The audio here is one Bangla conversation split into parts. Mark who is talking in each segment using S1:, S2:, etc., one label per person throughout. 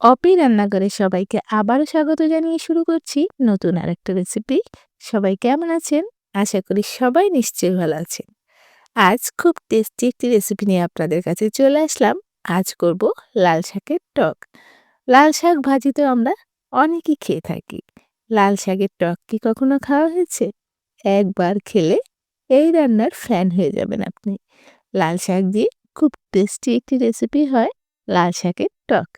S1: অপি রান্নাঘরে সবাইকে আবারও স্বাগত জানিয়ে শুরু করছি নতুন আরেকটা রেসিপি সবাই কেমন আছেন? আশা করি সবাই নিশ্চয়ই ভালো আছেন। আজ খুব টেস্টি একটি রেসিপি নিয়ে আপনাদের কাছে চলে আসলাম। আজ করব লাল শাকের টক। লাল শাক ভাজি তো আমরা অনেকই খেয়ে থাকি। লাল শাকের টক কি কখনো খাওয়া হয়েছে? একবার খেলে এই রান্নার ফ্যান হয়ে যাবেন আপনি। লাল শাক দিয়ে খুব টেস্টি একটি রেসিপি হয় লাল শাকের টক।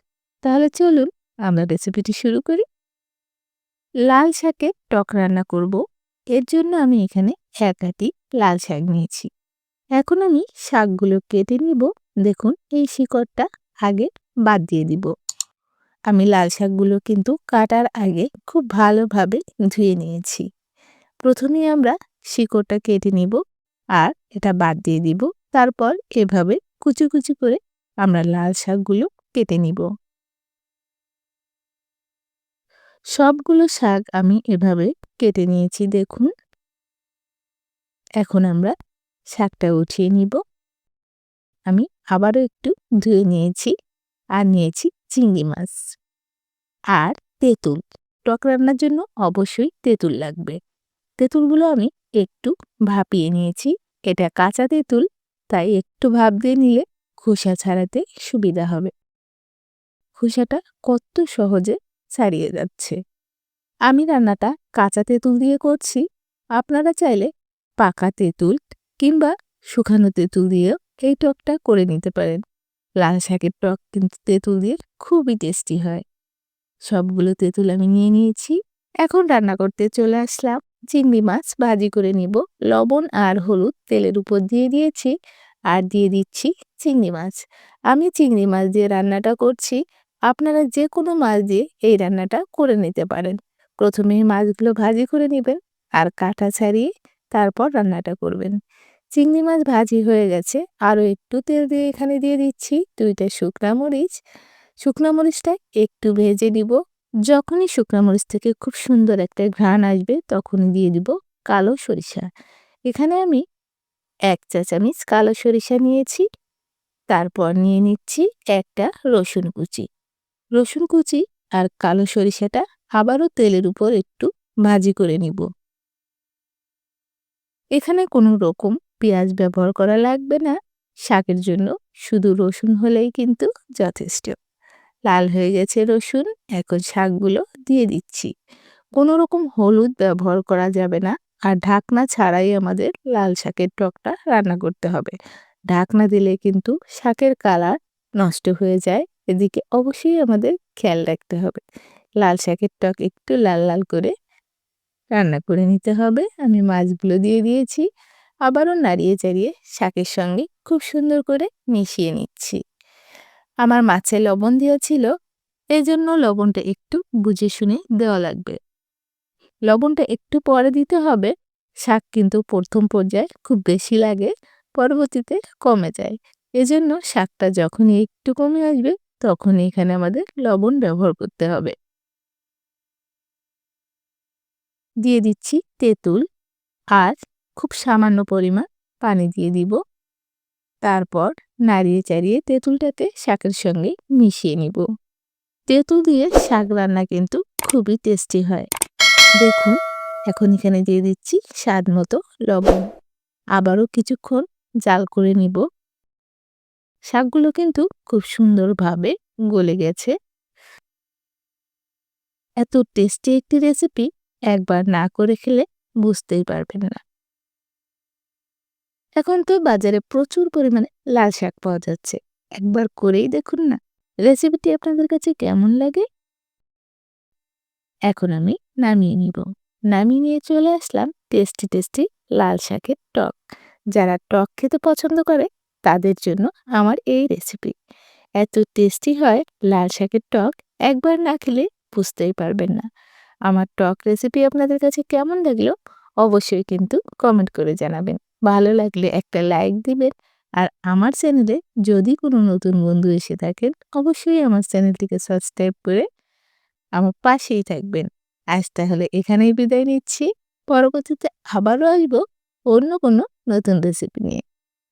S1: তাহলে চলুন আমরা রেসিপিটি শুরু করি। লাল শাকের টক রান্না করব। এর জন্য আমি এখানে এক আটি লাল শাক নিয়েছি। এখন আমি শাকগুলো কেটে নিব। দেখুন, এই শিকড়টা আগে বাদ দিয়ে দিব। আমি লাল শাকগুলো কিন্তু কাটার আগে খুব ভালোভাবে ধুয়ে নিয়েছি। প্রথমে আমরা শিকড়টা কেটে নিব আর এটা বাদ দিয়ে দিব। তারপর এভাবে কুচি কুচি করে আমরা লাল শাকগুলো কেটে নিব। সবগুলো শাক আমি এভাবে কেটে নিয়েছি, দেখুন। এখন আমরা শাকটা উঠিয়ে নিব। আমি আবারও একটু ধুয়ে নিয়েছি আর নিয়েছি চিংড়ি মাছ আর তেঁতুল। টক রান্নার জন্য অবশ্যই তেঁতুল লাগবে। তেঁতুলগুলো আমি একটু ভাপিয়ে নিয়েছি। এটা কাঁচা তেঁতুল, তাই একটু ভাপ দিয়ে নিলে খোসা ছাড়াতে সুবিধা হবে। খোসাটা কত সহজে ছাড়িয়ে যাচ্ছে। আমি রান্নাটা কাঁচা তেঁতুল দিয়ে করছি। আপনারা চাইলে পাকা তেঁতুল কিংবা শুকানো তেঁতুল দিয়েও এই টকটা করে নিতে পারেন। লাল শাকের টক কিন্তু তেঁতুল দিয়ে খুবই টেস্টি হয়। সবগুলো তেঁতুল আমি নিয়ে নিয়েছি। এখন রান্না করতে চলে আসলাম। চিংড়ি মাছ ভাজি করে নিব। লবণ আর হলুদ তেলের উপর দিয়ে দিয়েছি। আর দিয়ে দিচ্ছি চিংড়ি মাছ। আমি চিংড়ি মাছ দিয়ে রান্নাটা করছি। আপনারা যে কোনো মাছ দিয়ে এই রান্নাটা করে নিতে পারেন। প্রথমে মাছগুলো ভাজি করে নেবেন আর কাঁটা ছাড়িয়ে তারপর রান্নাটা করবেন। চিংড়ি মাছ ভাজি হয়ে গেছে। আরও একটু তেল দিয়ে এখানে দিয়ে দিচ্ছি দুইটা শুকনা মরিচ। শুকনা মরিচটা একটু ভেজে নিব। যখনই শুকনা মরিচ থেকে খুব সুন্দর একটা ঘ্রাণ আসবে তখনই দিয়ে দিব কালো সরিষা। এখানে আমি এক চা চামচ কালো সরিষা নিয়েছি। তারপর নিয়ে নিচ্ছি একটা রসুন কুচি। রসুন কুচি আর কালো সরিষাটা আবারও তেলের উপর একটু ভাজি করে নিব। এখানে কোনো রকম পেঁয়াজ ব্যবহার করা লাগবে না। শাকের জন্য শুধু রসুন হলেই কিন্তু যথেষ্ট। লাল হয়ে গেছে রসুন, এখন শাকগুলো দিয়ে দিচ্ছি। কোনো রকম হলুদ ব্যবহার করা যাবে না আর ঢাকনা ছাড়াই আমাদের লাল শাকের টকটা রান্না করতে হবে। ঢাকনা দিলে কিন্তু শাকের কালার নষ্ট হয়ে যায় এদিকে অবশ্যই আমাদের খেয়াল রাখতে হবে। লাল শাকের টক একটু লাল লাল করে রান্না করে নিতে হবে। আমি মাছগুলো দিয়ে দিয়েছি। আবারও নাড়িয়ে চাড়িয়ে শাকের সঙ্গে খুব সুন্দর করে মিশিয়ে নিচ্ছি। আমার মাছে লবণ দেওয়া ছিল। এই জন্য লবণটা একটু বুঝে শুনে দেওয়া লাগবে। লবণটা একটু পরে দিতে হবে। শাক কিন্তু প্রথম পর্যায়ে খুব বেশি লাগে, পরবর্তীতে কমে যায়। এজন্য শাকটা যখনই একটু কমে আসবে তখন এখানে আমাদের লবণ ব্যবহার করতে হবে। দিয়ে দিচ্ছি তেঁতুল, আর খুব সামান্য পরিমাণ পানি দিয়ে দিব। তারপর নাড়িয়ে চাড়িয়ে তেঁতুলটাতে শাকের সঙ্গে মিশিয়ে নিব। তেঁতুল দিয়ে শাক রান্না কিন্তু খুবই টেস্টি হয়। দেখুন, এখন এখানে দিয়ে দিচ্ছি স্বাদ মতো লবণ। আবারও কিছুক্ষণ জাল করে নিব। শাকগুলো কিন্তু খুব সুন্দরভাবে গলে গেছে। এত টেস্টি একটি রেসিপি একবার না করে খেলে বুঝতেই পারবেন না। এখন তো বাজারে প্রচুর পরিমাণে লাল শাক পাওয়া যাচ্ছে। একবার করেই দেখুন না, রেসিপিটি আপনাদের কাছে কেমন লাগে? এখন আমি নামিয়ে নিব। নামিয়ে নিয়ে চলে আসলাম টেস্টি টেস্টি লাল শাকের টক। যারা টক খেতে পছন্দ করে তাদের জন্য আমার এই রেসিপি এত টেস্টি হয় লাল শাকের টক একবার না খেলে বুঝতেই পারবেন না। আমার টক রেসিপি আপনাদের কাছে কেমন লাগল অবশ্যই কিন্তু কমেন্ট করে জানাবেন। ভালো লাগলে একটা লাইক দিবেন আর আমার চ্যানেলে যদি কোনো নতুন বন্ধু এসে থাকেন অবশ্যই আমার চ্যানেলটিকে সাবস্ক্রাইব করে আমার পাশেই থাকবেন। আজ তাহলে এখানেই বিদায় নিচ্ছি। পরবর্তীতে আবারও আসব অন্য কোনো নতুন রেসিপি নিয়ে।